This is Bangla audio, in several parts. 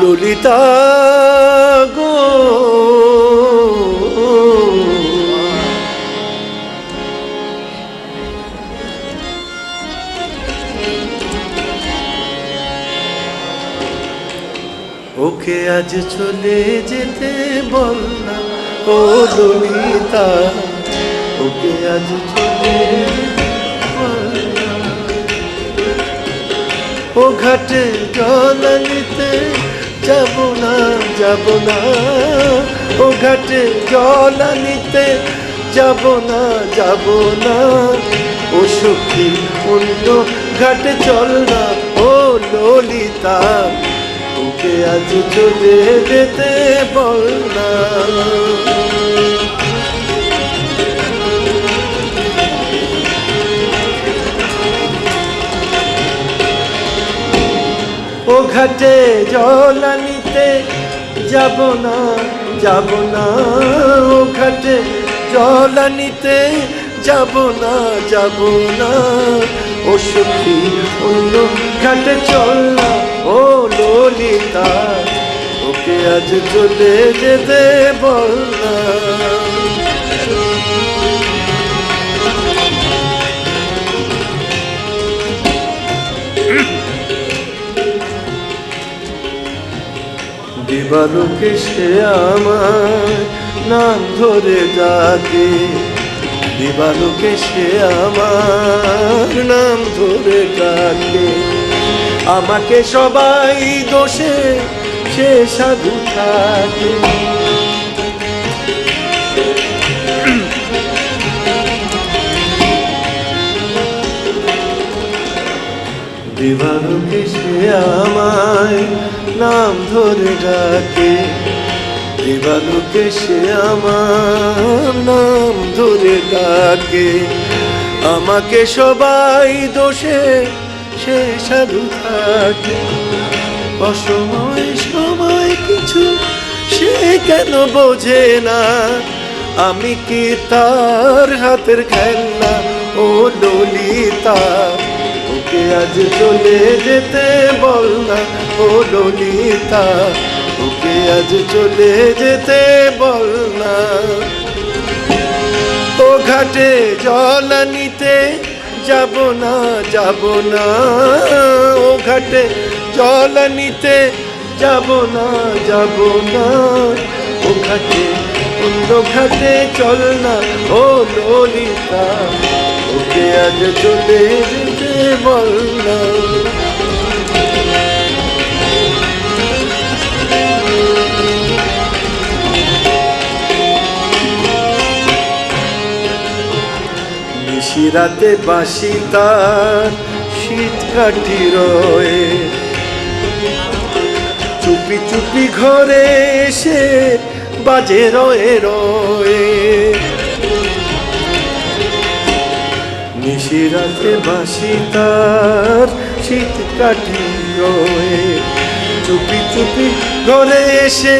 ললিতা গো ওকে আজ চলে যেতে বল ও ললিতা ওকে আজ চলে। ও ঘাটে জল নিতে যাব না যাব না। ও ঘাটে জল নিতে যাব না যাব না। ও সুখী অন্য ঘাটে চল না। ও ললিতা ওকে আজ চলে যেতে বল না। ও ঘাটে জল আনিতে যাব না যাব না। ও ঘাটে জল আনিতে যাব না যাব না। ও সখী অন্য ঘাটে চল না ও ললিতা, ওকে আজ চলে যেতে বল না। দিবালোকে সে আমার নাম ধরে ডাকে। দিবালুকে সে আমার নাম ধরে ডাকে। আমাকে সবাই দোষে সে সাধু থাকে। দিবালোকে সে আমায় নাম ধরে ডাকে। দিবালোকে সে আমার নাম ধরে ডাকে। আমাকে সবাই দোষে, সে সাধু থাকে। অসময় সময় কিছু সে কেন বোঝে না? আমি কি তার হাতের খেলনা ও ললিতা ওকে আজ চলে যেতে বল না, ও ললিতা। ওকে আজ চলে যেতে বল না। ও ঘাটে জল নিতে যাব না যাব না। ও ঘাটে জল নিতে যাব না যাব না। ও ঘাটে, অন্য ঘাটে চল না, ও ললিতা। ওকে আজ চলে না নিশিরাতে বাসি তার শীত কাটি রয়ে। চুপি চুপি ঘরে এসে বাজে রয়ে রয়ে। নিশিরাতে বাসি তার শীত কাটি রয়ে চুপি চুপি ঘরে এসে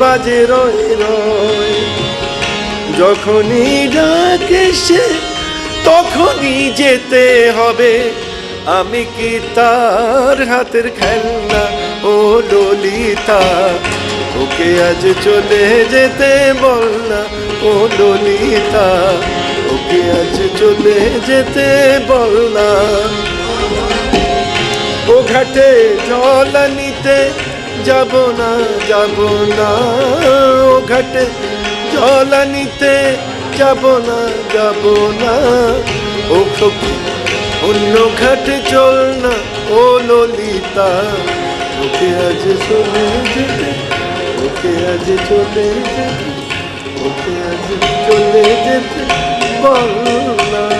বাজে রয়ে রয়ে। যখনই ডাকে সে, তখনই যেতে হবে। আমি কি তার হাতের খেলনা? ও ললিতা ওকে আজ চলে যেতে বল না ও ললিতা ওকে আজ চলে যেতে বল না ও ঘাটে জল নিতে যাব না যাব না। ও ঘাটে জল নিতে যাব না যাব না। ও সখী, অন্য ঘাটে চল না, ও ললিতা। ওকে আজ চলে যেতে ওকে আজ চলে যেতে ওকে আজ চলে যেতে। বল না